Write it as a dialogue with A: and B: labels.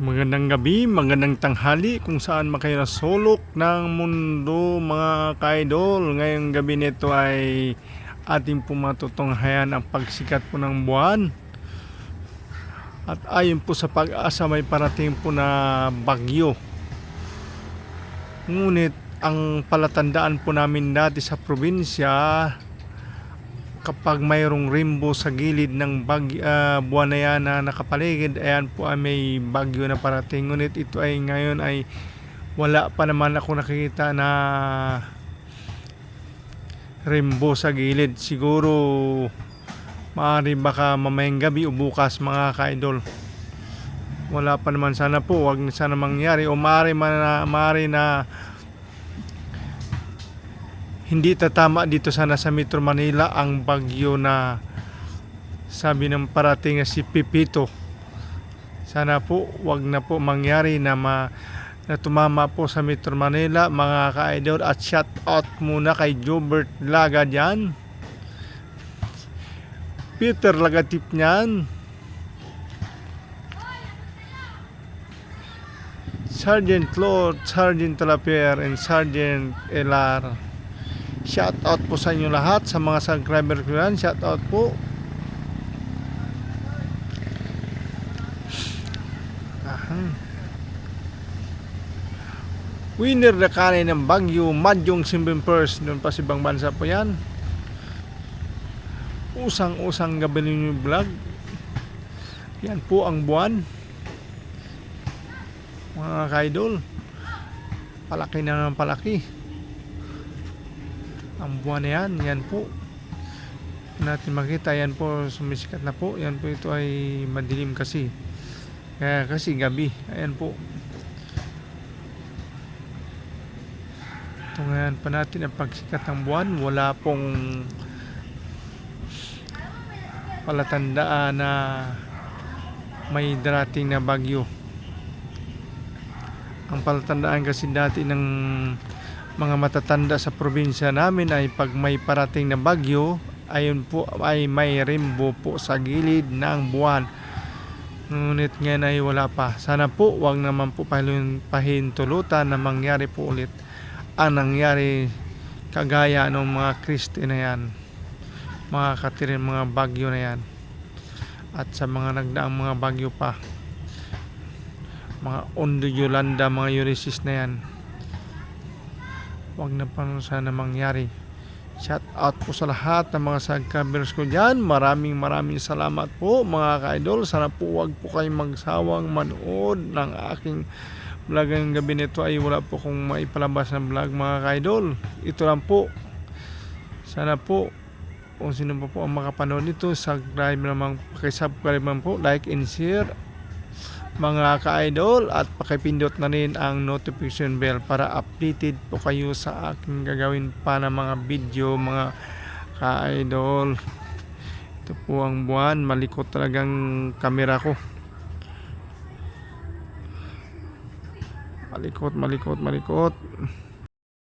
A: Magandang gabi, magandang tanghali kung saan makinasulok ng mundo mga kaidol. Ngayong gabi nito ay ating pumatutunghayan ang pagsikat po ng buwan. At ayon po sa pag-asa may parating po na bagyo. Ngunit ang palatandaan po namin dati sa probinsya kapag mayroong rainbow sa gilid ng bag, ah, buwan na yan na nakapaligid, ayan po ay may bagyo na parating. Ngunit ito ay ngayon ay wala pa naman ako nakikita na rainbow sa gilid. Siguro maaari baka mamayang gabi o bukas mga ka-idol. Wala pa naman sana po, wag na sana mangyari o maaari man maaari na hindi tatama dito sana sa Metro Manila ang bagyo na sabi ng parating na si Pipito. Sana po wag na po mangyari na ma na tumama po sa Metro Manila mga ka-idol at shout out muna kay Jobert Laga dyan. Peter Lagatip niyan. Sergeant Lord, Sergeant Talapier, and Sergeant Elar. Shout out po sa inyo lahat sa mga subscriber ko yan. Shout out po. Aha. Winner na kanay ng Bagyo, Madyong Simbing First. Doon pa si ibang bansa po yan. Usang-usang gabi ninyo vlog. Yan po ang buwan. Mga kaidol. Palaki na ng palaki ang buwan na yan, yan po. Natin makita, yan po sumisikat na po, yan po ito ay madilim kasi. Kaya kasi gabi, ayan po. Tungayan pa natin ang pagsikat ng buwan wala pong palatandaan na may darating na bagyo. Ang palatandaan kasi dati ng mga matatanda sa probinsya namin ay pag may parating na bagyo, ayun po ay may rainbow po sa gilid ng buwan. Ngunit ngayon ay wala pa. Sana po wag naman po pahin- pahintulutan na mangyari po ulit ang nangyari kagaya ng mga Kristi na yan. Mga katirin mga bagyo na yan. At sa mga nagdaang mga bagyo pa. Mga Ondo Yolanda, mga Ulysses na yan wag na pa sana mangyari. Shout out po sa lahat ng mga subscribers ko dyan. Maraming maraming salamat po mga ka-idol. Sana po wag po kayong magsawang manood ng aking vlog ng gabi nito ay wala po kong maipalabas na vlog mga ka-idol. Ito lang po. Sana po kung sino pa po ang makapanood nito, subscribe naman, pakisubscribe naman po, like and share mga ka-idol at pakipindot na rin ang notification bell para updated po kayo sa aking gagawin pa na mga video mga ka-idol. Ito po ang buwan malikot talagang kamera ko. Malikot malikot malikot